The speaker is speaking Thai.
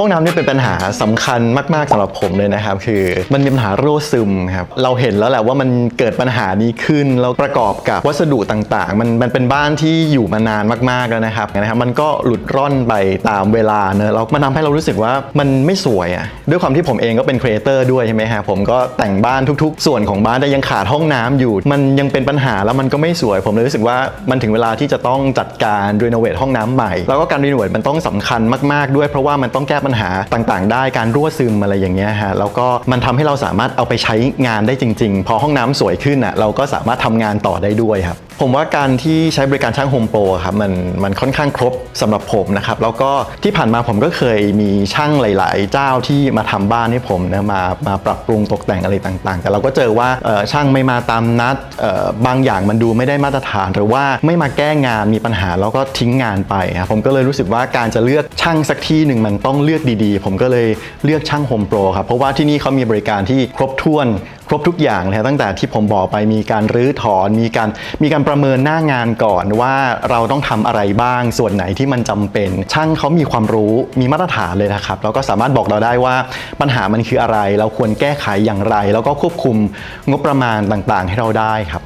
ห้องน้ำนี่เป็นปัญหาสำคัญมากๆสำหรับผมเลยนะครับ คือมันมีปัญหารั่วซึมครับเราเห็นแล้วแหละว่ามันเกิดปัญหานี้ขึ้นแล้วประกอบกับวัสดุต่างๆ มันมันเป็นบ้านที่อยู่มานานมากๆแล้วนะครับนะครับมันก็หลุดร่อนไปตามเวลาเนอะแล้วมันทำให้เรารู้สึกว่ามันไม่สวยอะด้วยความที่ผมเองก็เป็นครีเอเตอร์ด้วยใช่ไหมฮะผมก็แต่งบ้านทุกๆ ส่วนของบ้านแต่ยังขาดห้องน้ำอยู่ มันยังเป็นปัญหาแล้วมันก็ไม่สวย ผมเลยรู้สึกว่ามันถึงเวลาที่จะต้องจัดการรีโนเวทห้องน้ำใหม่ แล้วก็การรีโนเวทมันต้องสำคัญมากๆด้วยเพราะว่ามันต้องแก้ปัญัญหาต่างๆ ได้การรั่วซึมอะไรอย่างเงี้ยฮะแล้วก็มันทำให้เราสามารถเอาไปใช้งานได้จริง ๆ พอห้องน้ำสวยขึ้นอะเราก็สามารถทำงานต่อได้ด้วยครับ ผมว่าการที่ใช้บริการช่างโฮมโปรครับมันมันค่อนข้างครบสำหรับผมนะครับแล้วก็ที่ผ่านมาผมก็เคยมีช่างหลาย ๆ เจ้าที่มาทำบ้านให้ผมนะมามาปรับปรุงตกแต่งอะไรต่าง ๆ แต่เราก็เจอว่าช่างไม่มาตามนัดบางอย่างมันดูไม่ได้มาตรฐาน หรือว่าไม่มาแก้งานมีปัญหาแล้วก็ทิ้งงานไปครับผมก็เลยรู้สึกว่าการจะเลือกช่างสักที่หนึ่งมันต้องเลือกดี ๆ ผมก็เลยเลือกช่างโฮมโปรครับเพราะว่าที่นี่เขามีบริการที่ครบถ้วน ครบทุกอย่างเลยครับตั้งแต่ที่ผมบอกไปมีการรื้อถอนมีการมีการประเมินหน้างานก่อนว่าเราต้องทำอะไรบ้าง ส่วนไหนที่มันจำเป็น ช่างเขามีความรู้มีมาตรฐานเลยนะครับแล้วก็สามารถบอกเราได้ว่าปัญหามันคืออะไร เราควรแก้ไขอย่างไร แล้วก็ควบคุมงบประมาณต่างๆ ให้เราได้ครับ